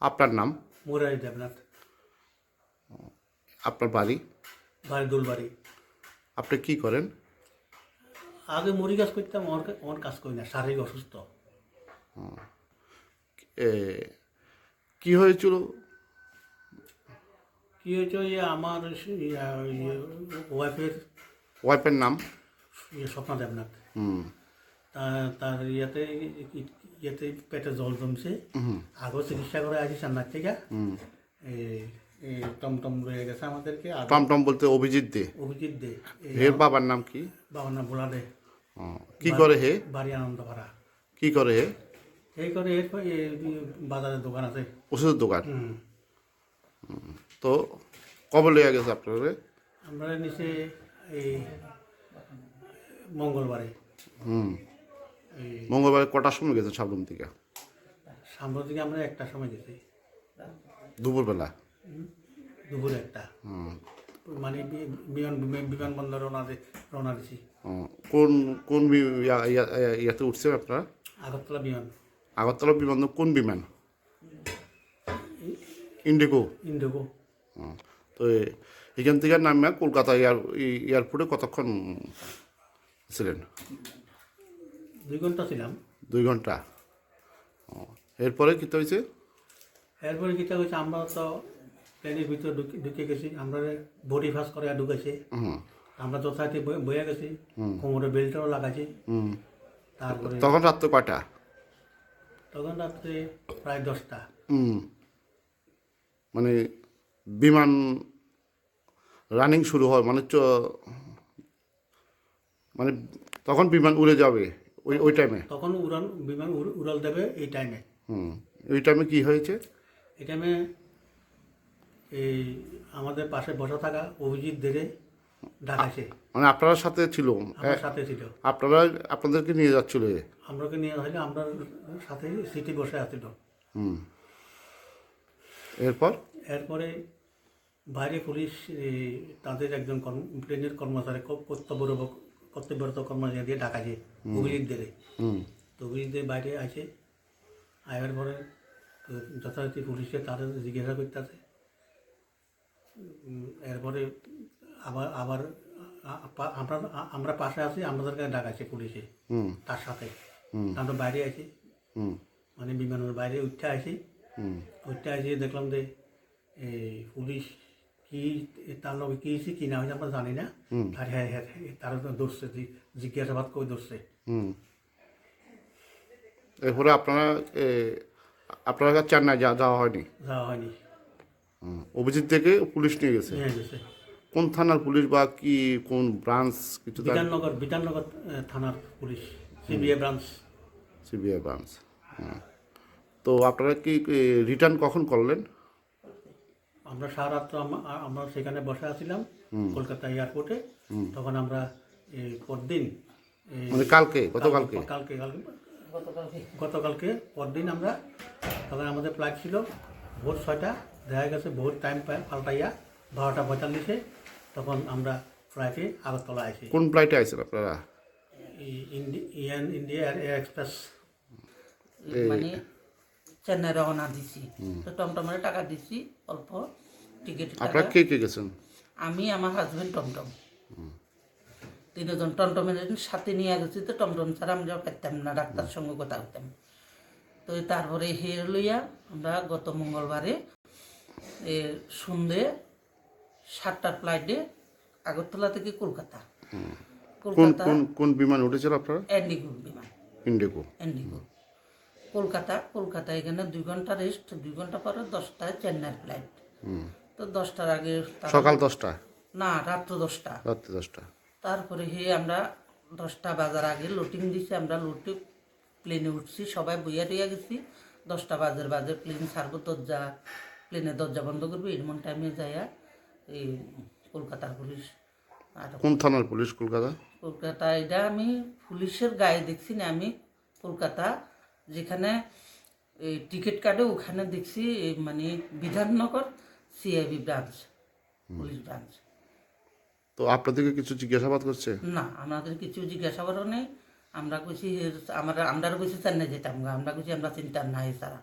আপনার নাম? মুরারি দেবনাথ। আপনার বাড়ি? বাড়ি দুলবাড়ি। আপনি কি করেন? আগে মুড়ি কাজ করতাম ওর কাজ করি না শারীরিক অসুস্থ। এ, কি হয়েছিল? কি হয়েছে ওই আমার ওয়াইফের ওয়াইফের নাম? ইয়ে স্বপ্না দেবনাথ। হুম। তার ইয়াতে ইয়েতে পেটে জল জমছে। আগেও চিকিৎসা করে আসি সান্নার থেকে। টমটম রয়ে গেছে আমাদেরকে। টমটম বলতে অভিজিৎ দে। অভিজিৎ দে। হের বাবার নাম কি? বাবার নাম বোলা দে। কি করে হে? বাড়ি আনন্দপাড়া। কি করে হে? এই করে বাজারের দোকান আছে। ওষুধের দোকান? তো কবে লেগে গেছে আপনার? আমরা নিচে এই মঙ্গলবারে। হুম। মঙ্গলবার কটার সময় গেছেন সাবরুম থেকে? সাম্প্রতিক আমরা একটা সময় গেছি। দুপুরবেলা? দুপুরে একটা। হুম। মানে বিমান বিমানবন্দর রওনা রওনা দিছি। কোন কোন ইয়া- ইয়া- ইয়া- ইয়াতে উঠছেন আপনারা? আগরতলা বিমান। আগরতলা বিমানবন্দর কোন বিমান? ইন্ডিগো। ইন্ডিগো। তো এখান থেকে নামে কলকাতা এয়ার এয়ারপোর্টে কতক্ষণ ছিলেন? দুই ঘণ্টা ছিলাম। দুই ঘণ্টা। ও, এরপরে কী হয়েছে এরপরে কিটা হয়েছে আমরা তো প্লেনের ভিতরে ঢুকে গেছি আমরা বডি ফাঁস করে ঢুকেছে। আমরা যথারীতি বয়ে- গেছি কোমরে বেল্টও লাগাইছি। হুম। তারপরে তখন রাত্রে কয়টা? তখন রাত্রে প্রায় দশটা। হুম। মানে বিমান রানিং শুরু হয় মানে মানে তখন বিমান উড়ে যাবে। ওই ওই টাইমে তখন উড়ান বিমান উড়- উড়াল দেবে এই টাইমে হুম। ওই টাইমে কি হয়েছে? এই টাইমে এই আমাদের পাশে বসা থাকা অভিজিৎ দেরে ডাকাছে। মানে আপনার সাথে ছিল? আমার সাথে ছিল। আপনারা আপনাদেরকে নিয়ে যাচ্ছিল। আমরাকে নিয়ে হলে আমরা সাথে সিটি বসে আছিল। হুম। এরপর? এরপরে বাইরে পুলিশ তাদের একজন কর্ম প্লেনের কর্মচারী ক- কর্তব্যরত কর্মচারী দিয়ে ডাকাছে অভিজিৎ দেরে হুম। তো অভিজিৎদের বাইরে আছে আয়ার পরে যথারীতি পুলিশে তাদের জিজ্ঞাসা করতেছে। এরপরে আবার আবার আমরা আমরা পাশে আছি আমাদের আমাদেরকে ডাকাছে পুলিশে। হুম। তার সাথে। আমরা বাইরে আছি মানে বিমানের বাইরে উঠতে আছি হুম। উঠতে আসি দেখলাম যে এই পুলিশ কি তার লগে কি হয়েছে কি না হয়েছে আমরা জানি না আর হ্যাঁ হ্যাঁ তারা ধরছে জিজ্ঞাসাবাদ করে ধরছে এরপরে আপনারা আপনারা চেন্নাই যা যাওয়া হয়নি যাওয়া হয়নি হুম। অভিজিৎ থেকে পুলিশ নিয়ে গেছে কোন থানার পুলিশ বা কি কোন ব্রাঞ্চ কিছু বিধাননগর বিধাননগর থানার police CBI branch CBI branch. তো আপনারা কি রিটার্ন কখন করলেন আমরা সারা রাত্র আম- আ- আমরা সেখানে বসে আছিলাম কলকাতা এয়ারপোর্টে। তখন আমরা এই পরদিন মানে কালকে গতকালকে? কালকে কালকে। গতকালকে। পরদিন আমরা তখন আমাদের ফ্লাইট ছিল ভোর ছয়টা দেখা গেছে ভোর টাইম পাল্টাইয়া বারোটা পঁয়তাল্লিশে তখন আমরা ফ্লাইটে আগরতলা আসি কোন ফ্লাইটে আইছেন আপনারা? Indian India Air Express. মানে চেন্নাই রওনা দিছি। তো টমটমের টাকা দিছি অল্প টিকিট আপনারা কে কে গেছেন? আমি আমার হাজবেন্ড টমটম। তিনজন টমটমের সাথে নিয়ে গেছি তো টমটম ছাড়া আমরা পারতাম না ডাক্তার সঙ্গে কথা হতাম তো তারপরে হের লইয়া আমরা গত মঙ্গলবারে এ সন্ধে সাতটার ফ্লাইটে আগরতলা থেকে কলকাতা। কোন কলকাতা কোন কোন বিমান উঠেছিল আপনারা? এন্ডিগো বিমান। ইন্ডিগো এন্ডিগো কলকাতা কলকাতা এখানে দুই ঘণ্টা রেস্ট দুই ঘণ্টা পরে দশটায় চেন্নাইয়ের ফ্লাইট তো দশটার আগে সকাল দশটা? না রাত্র দশটা। রাত্রি দশটা। তারপরে হে আমরা দশটা বাজার আগে লোটিং দিছি আমরা লোটে প্লেনে উঠছি সবাই বইয়া টইয়া গেছি। দশটা বাজার বাজে প্লেন ছাড়বো দরজা প্লেনের দরজা বন্ধ করবে এমন টাইমে যাইয়া এই কলকাতার পুলিশ কোন থানার পুলিশ কলকাতা? কলকাতা এটা আমি পুলিশের গায়ে দেখছি না আমি কলকাতা যেখানে এই টিকিট কাটে ওখানে দেখছি মানে Bidhannagar CIB branch police branch তো আপনাদেরকে কিছু জিজ্ঞাসাবাদ করছে? না আমাদের কিছু জিজ্ঞাসাবাদও নেই। আমরা কইছি আমরা আমরা কইছি চেন্নাই যেতাম গা। আমরা কইছি আমরা চিন্তা নাই তারা।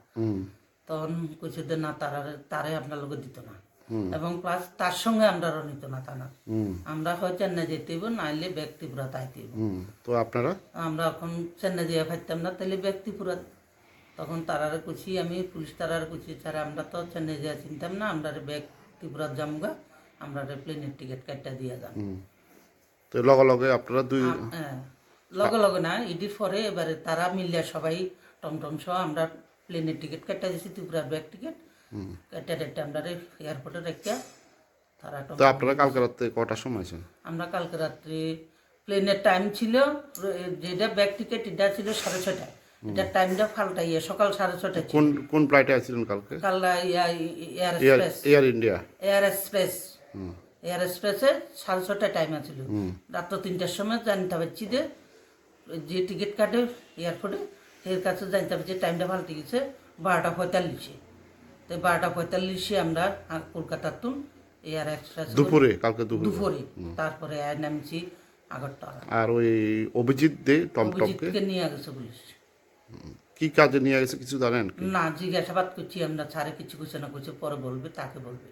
তখন কইছে যে না তারা তারাই আপনার লোক দিত না। এবং প্লাস তার সঙ্গে আমরা নিত না তা না আমরা হয় চেন্নাই যেতে হইব নাইলে ব্যক্তিপুরা তাইতে তো আপনারা? আমরা এখন চেন্নাই যেয়ে পাইতাম না তাহলে ব্যক্তিপুরা। তখন তারারে কইছি আমি পুলিশ তারার কইছি ছাড়া আমরা তো চেন্নাই যাওয়া চিনতাম না আমরা ব্যক্তিপুরা যামগা আমরা প্লেনের টিকিট কাটটা দিয়ে যান। তো লগে লগে আপনারা দুই লগে লগে না ইডির পরে এবারে তারা মিলিয়া সবাই টমটম সহ আমরা প্লেনের টিকিট কাটটা দিয়েছি ত্রিপুরার ব্যাগ টিকিট। আমরা এয়ারপোর্টে রেখে তারা তো আপনারা কালকে রাত্রে কটার সময় আছেন আমরা কালকে রাত্রে প্লেনের টাইম ছিল যেটা ব্যাগ টিকিট এটা ছিল সাড়ে ছটায় এটা টাইমটা পাল্টাইয়ে সকাল সাড়ে ছটায় কোন কোন ফ্লাইটে আসছিলেন কালকে? কাল Air Express Air India Air Express Air এক্সপ্রেসে সাড়ে ছটায় টাইম আছিল। রাত্র তিনটার সময় জানতে পারছি যে যে টিকিট কাটে এয়ারপোর্টে এর কাছে জানতে পারছি টাইমটা পাল্টে গেছে বারোটা পঁয়তাল্লিশে। তো বারোটা পঁয়তাল্লিশে আমরা কলকাতার তুন এয়ার এক্সপ্রেস দুপুরে কালকে দুপুরে। দুপুরে তারপরে এয়ার নামছি আগরতলা। আর ওই অভিজিৎ দে টমটমকে নিয়ে গেছে পুলিশ। কি কাজে নিয়ে গেছে কিছু জানেন না জিজ্ঞাসাবাদ করছি আমরা ছাড়ে কিছু কিছু না কিছু পরে বলবে তাকে বলবে।